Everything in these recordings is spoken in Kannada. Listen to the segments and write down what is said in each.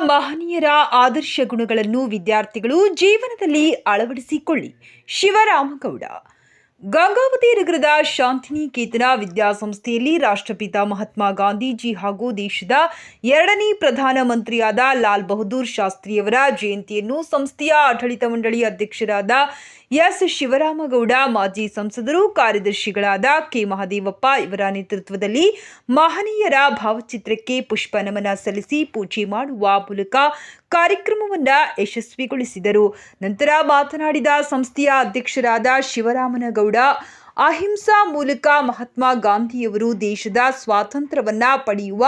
ಮಹನೀಯರ ಆದರ್ಶ ಗುಣಗಳನ್ನು ವಿದ್ಯಾರ್ಥಿಗಳು ಜೀವನದಲ್ಲಿ ಅಳವಡಿಸಿಕೊಳ್ಳಿ. ಶಿವರಾಮಗೌಡ. ಗಂಗಾವತಿ ನಗರದ ಶಾಂತಿನಿಕೇತನ ವಿದ್ಯಾಸಂಸ್ಥೆಯಲ್ಲಿ ರಾಷ್ಟ್ರಪಿತ ಮಹಾತ್ಮ ಗಾಂಧೀಜಿ ಹಾಗೂ ದೇಶದ ಎರಡನೇ ಪ್ರಧಾನಮಂತ್ರಿಯಾದ ಲಾಲ್ ಬಹದ್ದೂರ್ ಶಾಸ್ತ್ರಿಯವರ ಜಯಂತಿಯನ್ನು ಸಂಸ್ಥೆಯ ಆಡಳಿತ ಮಂಡಳಿ ಅಧ್ಯಕ್ಷರಾದ ಎಸ್ ಶಿವರಾಮಗೌಡ, ಮಾಜಿ ಸಂಸದರು, ಕಾರ್ಯದರ್ಶಿಗಳಾದ ಕೆ. ಮಹಾದೇವಪ್ಪ ಇವರ ನೇತೃತ್ವದಲ್ಲಿ ಮಹನೀಯರ ಭಾವಚಿತ್ರಕ್ಕೆ ಪುಷ್ಪ ನಮನ ಸಲ್ಲಿಸಿ ಪೂಜೆ ಮಾಡುವ ಮೂಲಕ ಕಾರ್ಯಕ್ರಮವನ್ನು ಯಶಸ್ವಿಗೊಳಿಸಿದರು. ನಂತರ ಮಾತನಾಡಿದ ಸಂಸ್ಥೆಯ ಅಧ್ಯಕ್ಷರಾದ ಶಿವರಾಮನಗೌಡ, ಅಹಿಂಸಾ ಮೂಲಕ ಮಹಾತ್ಮ ಗಾಂಧಿಯವರು ದೇಶದ ಸ್ವಾತಂತ್ರ್ಯವನ್ನು ಪಡೆಯುವ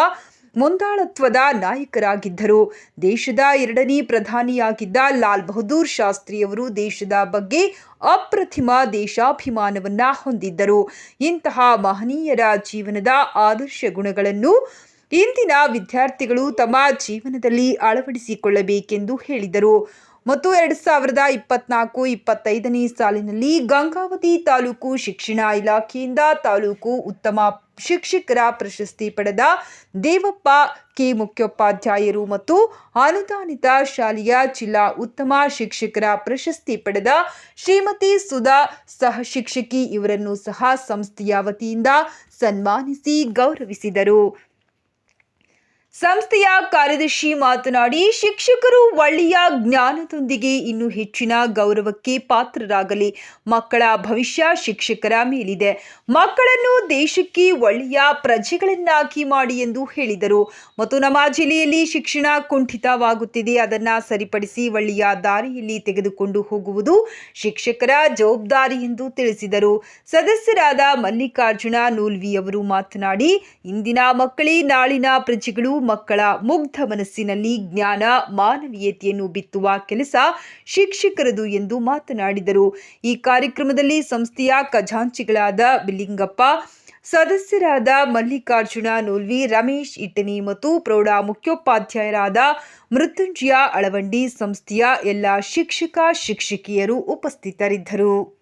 ಮುಂದಾಳತ್ವದ ನಾಯಕರಾಗಿದ್ದರು. ದೇಶದ ಎರಡನೇ ಪ್ರಧಾನಿಯಾಗಿದ್ದ ಲಾಲ್ ಬಹದ್ದೂರ್ ಶಾಸ್ತ್ರಿಯವರು ದೇಶದ ಬಗ್ಗೆ ಅಪ್ರತಿಮ ದೇಶಾಭಿಮಾನವನ್ನು ಹೊಂದಿದ್ದರು. ಇಂತಹ ಮಹನೀಯರ ಜೀವನದ ಆದರ್ಶ ಗುಣಗಳನ್ನು ಇಂದಿನ ವಿದ್ಯಾರ್ಥಿಗಳು ತಮ್ಮ ಜೀವನದಲ್ಲಿ ಅಳವಡಿಸಿಕೊಳ್ಳಬೇಕೆಂದು ಹೇಳಿದರು. ಮತ್ತು ಎರಡು ಸಾವಿರದ ಇಪ್ಪತ್ನಾಲ್ಕು ಇಪ್ಪತ್ತೈದನೇ ಸಾಲಿನಲ್ಲಿ ಗಂಗಾವತಿ ತಾಲೂಕು ಶಿಕ್ಷಣ ಇಲಾಖೆಯಿಂದ ತಾಲೂಕು ಉತ್ತಮ ಶಿಕ್ಷಕರ ಪ್ರಶಸ್ತಿ ಪಡೆದ ದೇವಪ್ಪ ಕೆ. ಮುಖ್ಯೋಪಾಧ್ಯಾಯರು ಮತ್ತು ಅನುದಾನಿತ ಶಾಲೆಯ ಜಿಲ್ಲಾ ಉತ್ತಮ ಶಿಕ್ಷಕರ ಪ್ರಶಸ್ತಿ ಪಡೆದ ಶ್ರೀಮತಿ ಸುಧಾ ಸಹ ಶಿಕ್ಷಕಿ ಇವರನ್ನು ಸಹ ಸಂಸ್ಥೆಯ ವತಿಯಿಂದ ಸನ್ಮಾನಿಸಿ ಗೌರವಿಸಿದರು. ಸಂಸ್ಥೆಯ ಕಾರ್ಯದರ್ಶಿ ಮಾತನಾಡಿ, ಶಿಕ್ಷಕರು ಒಳ್ಳೆಯ ಜ್ಞಾನದೊಂದಿಗೆ ಇನ್ನೂ ಹೆಚ್ಚಿನ ಗೌರವಕ್ಕೆ ಪಾತ್ರರಾಗಲಿ. ಮಕ್ಕಳ ಭವಿಷ್ಯ ಶಿಕ್ಷಕರ ಮೇಲಿದೆ. ಮಕ್ಕಳನ್ನು ದೇಶಕ್ಕೆ ಒಳ್ಳೆಯ ಪ್ರಜೆಗಳನ್ನಾಗಿ ಮಾಡಿ ಎಂದು ಹೇಳಿದರು. ಮತ್ತು ನಮ್ಮ ಜಿಲ್ಲೆಯಲ್ಲಿ ಶಿಕ್ಷಣ ಕುಂಠಿತವಾಗುತ್ತಿದೆ. ಅದನ್ನು ಸರಿಪಡಿಸಿ ಒಳ್ಳೆಯ ದಾರಿಯಲ್ಲಿ ತೆಗೆದುಕೊಂಡು ಹೋಗುವುದು ಶಿಕ್ಷಕರ ಜವಾಬ್ದಾರಿ ಎಂದು ತಿಳಿಸಿದರು. ಸದಸ್ಯರಾದ ಮಲ್ಲಿಕಾರ್ಜುನ ನೂಲ್ವಿ ಅವರು ಮಾತನಾಡಿ, ಇಂದಿನ ಮಕ್ಕಳೇ ನಾಳಿನ ಪ್ರಜೆಗಳು ಮಕ್ಕಳ ಮುಗ್ಧ ಮನಸ್ಸಿನಲ್ಲಿ ಜ್ಞಾನ, ಮಾನವೀಯತೆಯನ್ನು ಬಿತ್ತುವ ಕೆಲಸ ಶಿಕ್ಷಕರದು ಎಂದು ಮಾತನಾಡಿದರು. ಈ ಕಾರ್ಯಕ್ರಮದಲ್ಲಿ ಸಂಸ್ಥೆಯ ಖಜಾಂಚಿಗಳಾದ ಬಿಲ್ಲಿಂಗಪ್ಪ, ಸದಸ್ಯರಾದ ಮಲ್ಲಿಕಾರ್ಜುನ ನೋಲ್ವಿ, ರಮೇಶ್ ಇಟ್ಟನಿ ಮತ್ತು ಪ್ರೌಢ ಮುಖ್ಯೋಪಾಧ್ಯಾಯರಾದ ಮೃತ್ಯುಂಜಯ ಅಳವಂಡಿ ಸಂಸ್ಥೆಯ ಎಲ್ಲ ಶಿಕ್ಷಕ, ಶಿಕ್ಷಕಿಯರು ಉಪಸ್ಥಿತರಿದ್ದರು.